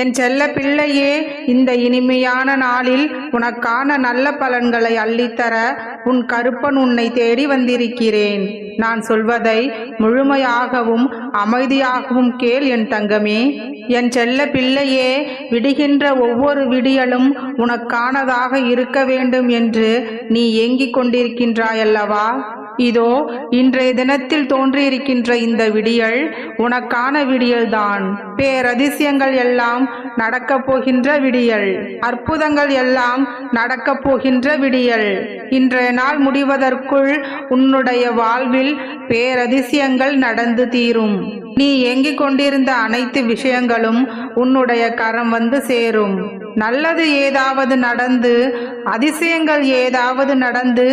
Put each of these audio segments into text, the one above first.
என் செல்ல பிள்ளையே இந்த இனிமையான நாளில் உனக்கான நல்ல பலன்களை அள்ளித்தர உன் கருப்பன் உன்னை தேடி வந்திருக்கிறேன். நான் சொல்வதை முழுமையாகவும் அமைதியாகவும் கேள் என் தங்கமே. என் செல்ல பிள்ளையே விடுகின்ற ஒவ்வொரு விடியலும் உனக்கானதாக இருக்க வேண்டும் என்று நீ ஏங்கிக் கொண்டிருக்கின்றாயல்லவா? இதோ இன்றைய தினத்தில் தோன்றியிருக்கின்ற இந்த விடியல் உனக்கான விடியல்தான். பேரதிசயங்கள் எல்லாம் நடக்கப் போகின்ற விடியல். அற்புதங்கள் எல்லாம் நடக்கப் போகின்ற விடியல். இன்றைய நாள் முடிவதற்குள் உன்னுடைய வாழ்வில் பேரதிசயங்கள் நடந்து தீரும். நீ ஏங்கிக் கொண்டிருந்த அனைத்து விஷயங்களும் உன்னுடைய கரம் வந்து சேரும். நல்லது ஏதாவது நடந்து அதிசயங்கள் ஏதாவது நடந்து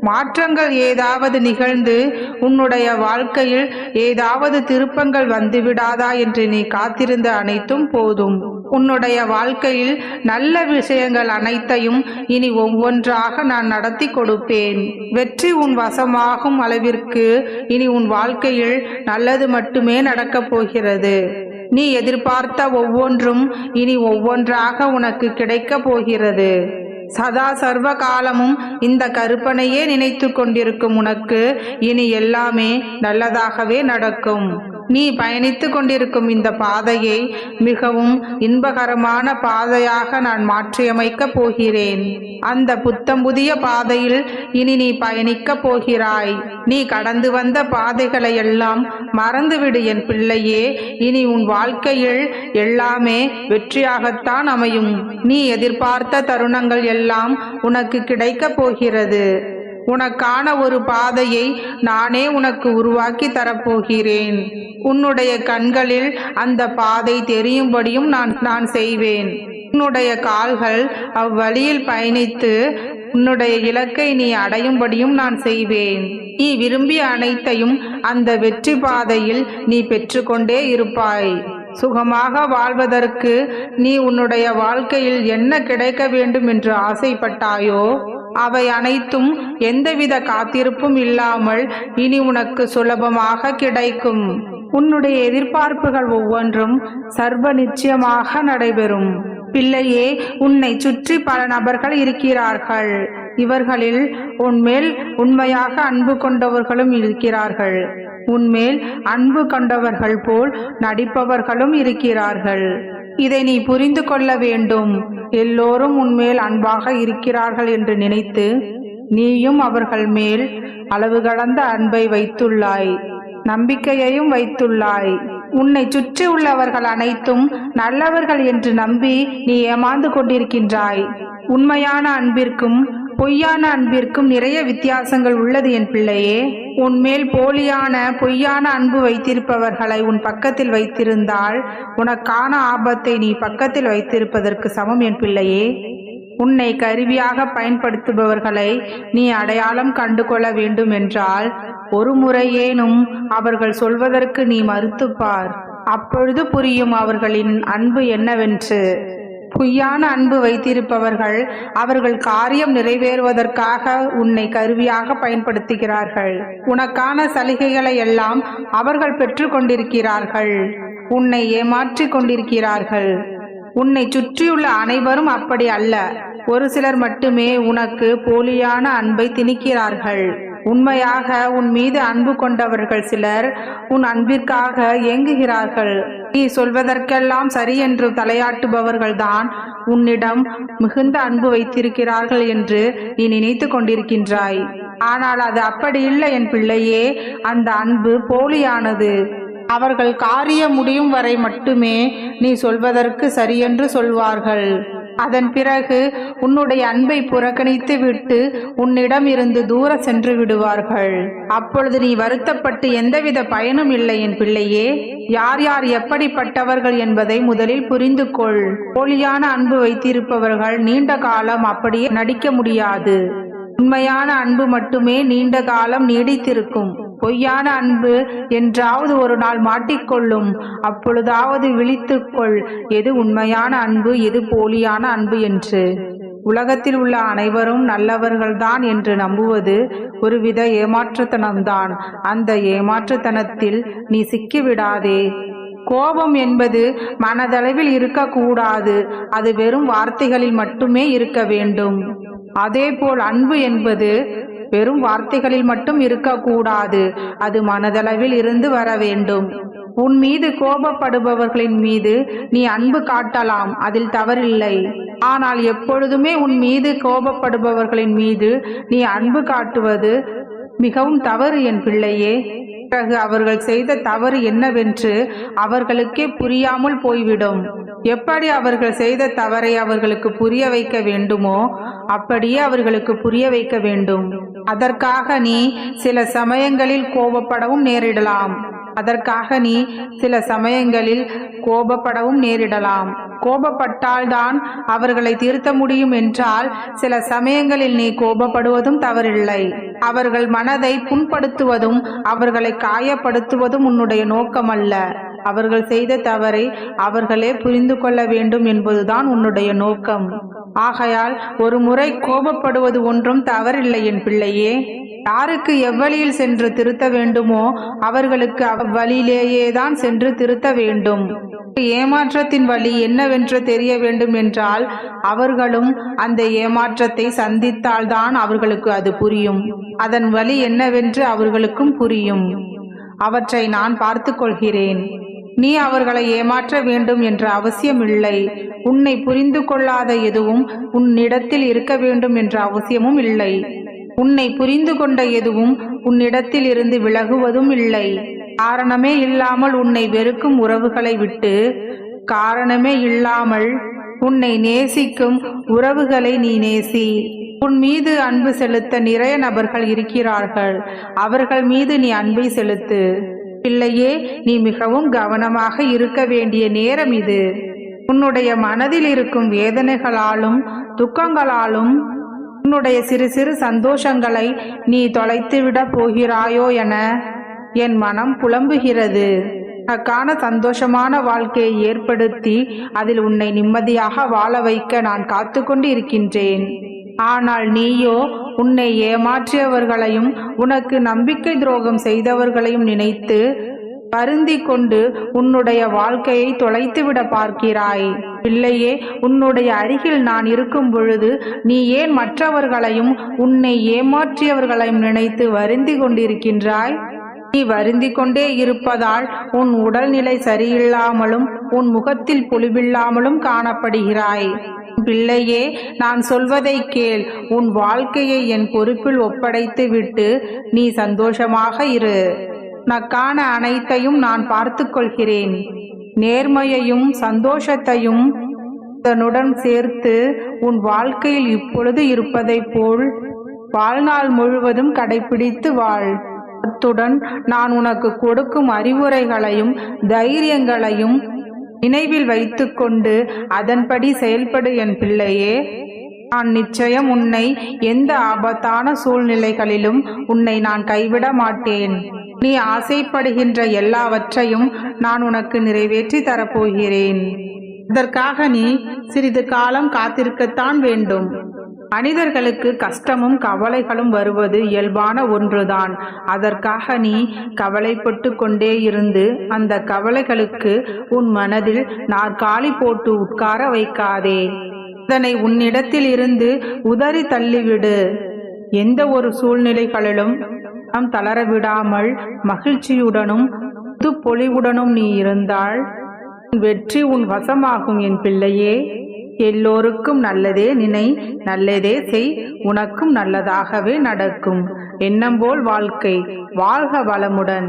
மாற்றங்கள் ஏதாவது நிகழ்ந்து உன்னுடைய வாழ்க்கையில் ஏதாவது திருப்பங்கள் வந்துவிடாதா என்று நீ காத்திருந்த அனைத்தும் போதும். உன்னுடைய வாழ்க்கையில் நல்ல விஷயங்கள் அனைத்தையும் இனி ஒவ்வொன்றாக நான் நடத்தி கொடுப்பேன். வெற்றி உன் வசமாகும் அளவிற்கு இனி உன் வாழ்க்கையில் நல்லது மட்டுமே நடக்கப் போகிறது. நீ எதிர்பார்த்த ஒவ்வொன்றும் இனி ஒவ்வொன்றாக உனக்கு கிடைக்கப் போகிறது. சதா சர்வ காலமும் இந்த கருப்பனையே நினைத்து கொண்டிருக்கும் உனக்கு இனி எல்லாமே நல்லதாகவே நடக்கும். நீ பயணித்து கொண்டிருக்கும் இந்த பாதையை மிகவும் இன்பகரமான பாதையாக நான் மாற்றியமைக்கப் போகிறேன். அந்த புத்தம் புதிய பாதையில் இனி நீ பயணிக்கப் போகிறாய். நீ கடந்து வந்த பாதைகளை எல்லாம் மறந்துவிடு என் பிள்ளையே. இனி உன் வாழ்க்கையில் எல்லாமே வெற்றியாகத்தான் அமையும். நீ எதிர்பார்த்த தருணங்கள் எல்லாம் உனக்கு கிடைக்கப் போகிறது. உனக்கான ஒரு பாதையை நானே உனக்கு உருவாக்கி தரப்போகிறேன். உன்னுடைய கண்களில் அந்த பாதை தெரியும்படியும் நான் நான் செய்வேன். உன்னுடைய கால்கள் அவ்வழியில் பயணித்து உன்னுடைய இலக்கை நீ அடையும்படியும் நான் செய்வேன். நீ விரும்பிய அனைத்தையும் அந்த வெற்றி பாதையில் நீ பெற்றுக்கொண்டே இருப்பாய். சுகமாக வாழ்வதற்கு நீ உன்னுடைய வாழ்க்கையில் என்ன கிடைக்க வேண்டும் என்று ஆசைப்பட்டாயோ அவை அனைத்தும் எந்தவித காத்திருப்பும் இல்லாமல் இனி உனக்கு சுலபமாக கிடைக்கும். உன்னுடைய எதிர்பார்ப்புகள் ஒவ்வொன்றும் சர்வ நிச்சயமாக நடைபெறும். பிள்ளையே உன்னை சுற்றி பல நபர்கள் இருக்கிறார்கள். இவர்களில் உன்மேல் உண்மையாக அன்பு கொண்டவர்களும் இருக்கிறார்கள். உன்மேல் அன்பு கொண்டவர்கள் போல் நடிப்பவர்களும் இருக்கிறார்கள். இதை நீ புரிந்து கொள்ள வேண்டும். எல்லோரும் உன்மேல் அன்பாக இருக்கிறார்கள் என்று நினைத்து நீயும் அவர்கள் மேல் அளவு கடந்த அன்பை வைத்துள்ளாய். நம்பிக்கையையும் வைத்துள்ளாய். உன்னை சுற்றி உள்ளவர்கள் அனைத்தும் நல்லவர்கள் என்று நம்பி நீ ஏமாந்து கொண்டிருக்கின்றாய். உண்மையான அன்பிற்கும் பொய்யான அன்பிற்கும் நிறைய வித்தியாசங்கள் உள்ளது என் பிள்ளையே. உன்மேல் போலியான பொய்யான அன்பு வைத்திருப்பவர்களை உன் பக்கத்தில் வைத்திருந்தால் உனக்கான ஆபத்தை நீ பக்கத்தில் வைத்திருப்பதற்கு சமம் என் பிள்ளையே. உன்னை கருவியாக பயன்படுத்துபவர்களை நீ அடையாளம் கண்டு கொள்ள வேண்டும் என்றால் ஒரு முறையேனும் அவர்கள் சொல்வதற்கு நீ மறுத்துப்பார். அப்பொழுது புரியும் அவர்களின் அன்பு என்னவென்று. பொய்யான அன்பு வைத்திருப்பவர்கள் அவர்கள் காரியம் நிறைவேறுவதற்காக உன்னை கருவியாக பயன்படுத்துகிறார்கள். உனக்கான சலுகைகளை எல்லாம் அவர்கள் பெற்றுக்கொண்டிருக்கிறார்கள் உன்னை ஏமாற்றிக் கொண்டிருக்கிறார்கள். உன்னை சுற்றியுள்ள அனைவரும் அப்படி அல்ல. ஒரு சிலர் மட்டுமே உனக்கு போலியான அன்பை திணிக்கிறார்கள். உண்மையாக உன் மீது அன்பு கொண்டவர்கள் சிலர் உன் அன்பிற்காக ஏங்குகிறார்கள். நீ சொல்வதற்கெல்லாம் சரி என்று தலையாட்டுபவர்கள்தான் உன்னிடம் மிகுந்த அன்பு வைத்திருக்கிறார்கள் என்று நீ நினைத்து கொண்டிருக்கின்றாய். ஆனால் அது அப்படி இல்லை என் பிள்ளையே அந்த அன்பு போலியானது. அவர்கள் காரியம் முடியும் வரை மட்டுமே நீ சொல்வதற்கு சரியென்று சொல்வார்கள். அதன் பிறகு உன்னுடைய அன்பை புறக்கணித்து விட்டு உன்னிடம் இருந்து தூர சென்று விடுவார்கள். அப்பொழுது நீ வருத்தப்பட்டு எந்தவித பயனும் இல்லை என் பிள்ளையே. யார் யார் எப்படிப்பட்டவர்கள் என்பதை முதலில் புரிந்து கொள். போலியான அன்பு வைத்திருப்பவர்கள் நீண்ட காலம் அப்படியே நடிக்க முடியாது. உண்மையான அன்பு மட்டுமே நீண்ட காலம் நீடித்திருக்கும். பொய்யான அன்பு என்றாவது ஒரு நாள் மாட்டிக்கொள்ளும். அப்பொழுதாவது விழித்துக்கொள் எது உண்மையான அன்பு எது போலியான அன்பு என்று. உலகத்தில் உள்ள அனைவரும் நல்லவர்கள்தான் என்று நம்புவது ஒருவித ஏமாற்றுத்தனம்தான். அந்த ஏமாற்றுத்தனத்தில் நீ சிக்கிவிடாதே. கோபம் என்பது மனதளவில் இருக்கக்கூடாது. அது வெறும் வார்த்தைகளில் மட்டுமே இருக்க வேண்டும். அதேபோல் அன்பு என்பது வெறும் வார்த்தைகளில் மட்டும் இருக்கக்கூடாது. அது மனதளவில் இருந்து வர வேண்டும். உன் மீது கோபப்படுபவர்களின் மீது நீ அன்பு காட்டலாம். அதில் தவறில்லை. ஆனால் எப்பொழுதுமே உன் மீது கோபப்படுபவர்களின் மீது நீ அன்பு காட்டுவது மிகவும் தவறு என் பிள்ளையே. பிறகு அவர்கள் செய்த தவறு என்னவென்று அவர்களுக்கே புரியாமல் போய்விடும். எப்படி அவர்கள் செய்த தவறை அவர்களுக்கு புரிய வைக்க வேண்டுமோ அப்படியே அவர்களுக்கு புரிய வைக்க வேண்டும். அதற்காக நீ சில சமயங்களில் கோபப்படவும் நேரிடலாம். அதற்காக நீ சில சமயங்களில் கோபப்படவும் நேரிடலாம். கோபப்பட்டால்தான் அவர்களை திருத்த முடியும் என்றால் சில சமயங்களில் நீ கோபப்படுவதும் தவறில்லை. அவர்கள் மனதை புண்படுத்துவதும் அவர்களை காயப்படுத்துவதும் உன்னுடைய நோக்கமல்ல. அவர்கள் செய்த தவறை அவர்களே புரிந்து கொள்ள வேண்டும் என்பதுதான் உன்னுடைய நோக்கம். ஆகையால் ஒரு முறை கோபப்படுவது ஒன்றும் தவறில்லை என் பிள்ளையே. யாருக்கு எவ்வழியில் சென்று திருத்த வேண்டுமோ அவர்களுக்கு அவ்வழியிலேயேதான் சென்று திருத்த வேண்டும். ஏமாற்றத்தின் வழி என்னவென்று தெரிய வேண்டும் என்றால் அவர்களும் அந்த ஏமாற்றத்தை சந்தித்தால்தான் அவர்களுக்கு அது புரியும். அதன் வழி என்னவென்று அவர்களுக்கும் புரியும். அவற்றை நான் பார்த்து கொள்கிறேன். நீ அவர்களை ஏமாற்ற வேண்டும் என்ற அவசியம் இல்லை உன்னை புரிந்து கொள்ளாத எதுவும் உன்னிடத்தில் இருக்க வேண்டும் என்ற அவசியமும் இல்லை. உன்னை புரிந்து கொண்ட எதுவும் உன்னிடத்தில் இருந்து விலகுவதும் இல்லை. காரணமே இல்லாமல் உன்னை வெறுக்கும் உறவுகளை விட்டு காரணமே இல்லாமல் உன்னை நேசிக்கும் உறவுகளை நீ நேசி. உன் மீது அன்பு செலுத்த நிறைய நபர்கள் இருக்கிறார்கள். அவர்கள் மீது நீ அன்பை செலுத்து. பிள்ளையே நீ மிகவும் கவனமாக இருக்க வேண்டிய நேரம் இது. உன்னுடைய மனதில் இருக்கும் வேதனைகளாலும் துக்கங்களாலும் உன்னுடைய சிறு சிறு சந்தோஷங்களை நீ தொலைத்துவிட போகிறாயோ என என் மனம் புலம்புகிறது. உனக்கான சந்தோஷமான வாழ்க்கையை ஏற்படுத்தி அதில் உன்னை நிம்மதியாக வாழ வைக்க நான் காத்து கொண்டு இருக்கின்றேன் ஆனால் நீயோ உன்னை ஏமாற்றியவர்களையும் உனக்கு நம்பிக்கை துரோகம் செய்தவர்களையும் நினைத்து வருந்தி கொண்டு உன்னுடைய வாழ்க்கையை தொலைத்துவிட பார்க்கிறாய். பிள்ளையே உன்னுடைய அருகில் நான் இருக்கும் பொழுது நீ ஏன் மற்றவர்களையும் உன்னை ஏமாற்றியவர்களையும் நினைத்து வருந்தி கொண்டிருக்கின்றாய் நீ வருந்தி கொண்டே இருப்பதால் உன் உடல்நிலை சரியில்லாமலும் உன் முகத்தில் பொலிவில்லாமலும் காணப்படுகிறாய். பிள்ளையே நான் சொல்வதை கேள். உன் வாழ்க்கையை என் பொறுப்பில் ஒப்படைத்து விட்டு நீ சந்தோஷமாக இரு. உனக்கான அனைத்தையும் நான் பார்த்து கொள்கிறேன் நேர்மையையும் சந்தோஷத்தையும் அதனுடன் சேர்த்து உன் வாழ்க்கையில் இப்பொழுது இருப்பதைப் போல் வாழ்நாள் முழுவதும் கடைபிடித்து வாழ். அத்துடன் நான் உனக்கு கொடுக்கும் அறிவுரைகளையும் தைரியங்களையும் நினைவில் வைத்துக்கொண்டு அதன்படி செயல்படு என் பிள்ளையே. நான் நிச்சயம் உன்னை எந்த ஆபத்தான சூழ்நிலைகளிலும் உன்னை நான் கைவிட மாட்டேன். நீ ஆசைப்படுகின்ற எல்லாவற்றையும் நான் உனக்கு நிறைவேற்றி தரப்போகிறேன். அதற்காக நீ சிறிது காலம் காத்திருக்கத்தான் வேண்டும். மனிதர்களுக்கு கஷ்டமும் கவலைகளும் வருவது இயல்பான ஒன்றுதான். அதற்காக நீ கவலைப்பட்டு கொண்டே இருந்து அந்த கவலைகளுக்கு உன் மனதில் நாற்காலி போட்டு உட்கார வைக்காதே. அதனை உன்னிடத்தில் இருந்து உதறி தள்ளிவிடு. எந்த ஒரு சூழ்நிலைகளிலும் நாம் தளர விடாமல் மகிழ்ச்சியுடனும் புது பொலிவுடனும் நீ இருந்தால் உன் வெற்றி உன் வசமாகும் என் பிள்ளையே. எல்லோருக்கும் நல்லதே நினை நல்லதே செய் உனக்கும் நல்லதாகவே நடக்கும். எண்ணம்போல் வாழ்க்கை வாழ்க வளமுடன்.